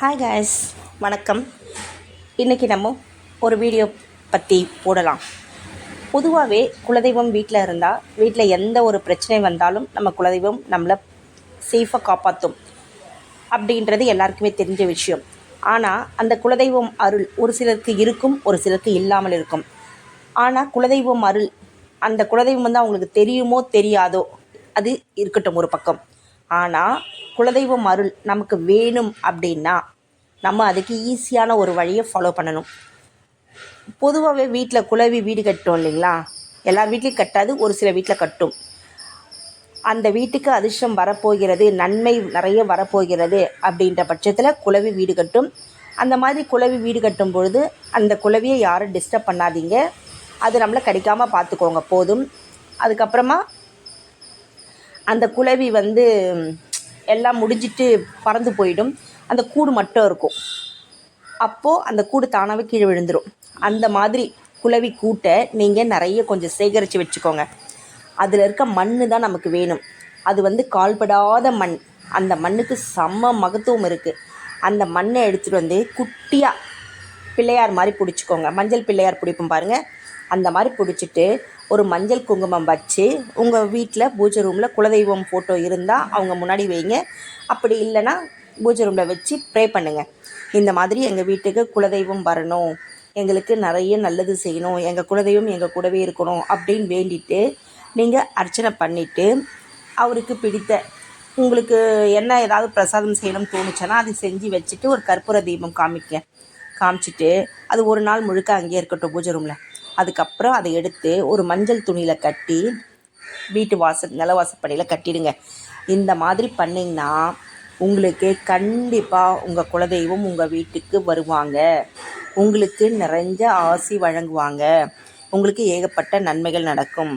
Hi guys வணக்கம். இன்றைக்கி நம்ம ஒரு வீடியோ பற்றி போடலாம். பொதுவாகவே குலதெய்வம் வீட்டில் இருந்தால் வீட்டில் எந்த ஒரு பிரச்சனை வந்தாலும் நம்ம குலதெய்வம் நம்மளை சேஃபாக காப்பாற்றும் அப்படின்றது எல்லாருக்குமே தெரிஞ்ச விஷயம். ஆனால் அந்த குலதெய்வம் அருள் ஒரு சிலருக்கு இருக்கும் ஒரு சிலருக்கு இல்லாமல் இருக்கும். ஆனால் குலதெய்வம் அருள் அந்த குலதெய்வம் வந்து அவங்களுக்கு தெரியுமோ தெரியாதோ அது இருக்கட்டும் ஒரு பக்கம். ஆனால் குலதெய்வம் அருள் நமக்கு வேணும் அப்படின்னா நம்ம அதுக்கு ஈஸியான ஒரு வழியை ஃபாலோ பண்ணணும். பொதுவாகவே வீட்டில் குலவி வீடு கட்டும் இல்லைங்களா? எல்லா வீட்லேயும் கட்டாது ஒரு சில வீட்டில் கட்டும். அந்த வீட்டுக்கு அதிர்ஷ்டம் வரப்போகிறது நன்மை நிறைய வரப்போகிறது அப்படின்ற பட்சத்தில் குலவி வீடு கட்டும். அந்த மாதிரி குலவி வீடு கட்டும் பொழுது அந்த குலவியை யாரும் டிஸ்டர்ப் பண்ணாதீங்க. அது நம்மளை கிடைக்காமல் பார்த்துக்கோங்க போதும். அதுக்கப்புறமா அந்த குளவி வந்து எல்லாம் முடிஞ்சிட்டு பறந்து போயிடும். அந்த கூடு மட்டும் இருக்கும். அப்போது அந்த கூடு தானாகவே கீழே விழுந்துடும் அந்த மாதிரி குளவி கூட்டை நீங்கள் நிறைய கொஞ்சம் சேகரித்து வச்சுக்கோங்க. அதில் இருக்க மண் தான் நமக்கு வேணும். அது வந்து கால்படாத மண். அந்த மண்ணுக்கு செம்ம மகத்துவம் இருக்குது அந்த மண்ணை எடுத்துகிட்டு வந்து குட்டியாக பிள்ளையார் மாதிரி பிடிச்சிக்கோங்க. மஞ்சள் பிள்ளையார் பிடிப்போம் பாருங்கள் அந்த மாதிரி பிடிச்சிட்டு ஒரு மஞ்சள் குங்குமம் வச்சு உங்கள் வீட்டில் பூஜை ரூமில் குலதெய்வம் ஃபோட்டோ இருந்தால் அவங்க முன்னாடி வைங்க. அப்படி இல்லைன்னா பூஜை ரூமில் வச்சு ப்ரே பண்ணுங்கள் இந்த மாதிரி எங்கள் வீட்டுக்கு குலதெய்வம் வரணும். எங்களுக்கு நிறைய நல்லது செய்யணும். எங்கள் குலதெய்வம் எங்கள் கூடவே இருக்கணும் அப்படின்னு வேண்டிட்டு நீங்கள் அர்ச்சனை பண்ணிவிட்டு அவருக்கு பிடித்த உங்களுக்கு என்ன ஏதாவது பிரசாதம் செய்யணும்னு தோணுச்சுன்னா அது செஞ்சு வச்சுட்டு ஒரு கற்பூர தீபம் காமிக்க காமிச்சிட்டு அது ஒரு நாள் முழுக்க அங்கேயே இருக்கட்டும் பூஜை ரூமில் அதுக்கப்புறம் அதை எடுத்து ஒரு மஞ்சள் துணியில் கட்டி வீட்டு வாசல் நிலவாசப்படியில் கட்டிடுங்க. இந்த மாதிரி பண்ணிங்கன்னா உங்களுக்கு கண்டிப்பாக உங்கள் குலதெய்வம் உங்கள் வீட்டுக்கு வருவாங்க. உங்களுக்கு நிறைஞ்ச ஆசி வழங்குவாங்க. உங்களுக்கு ஏகப்பட்ட நன்மைகள் நடக்கும்.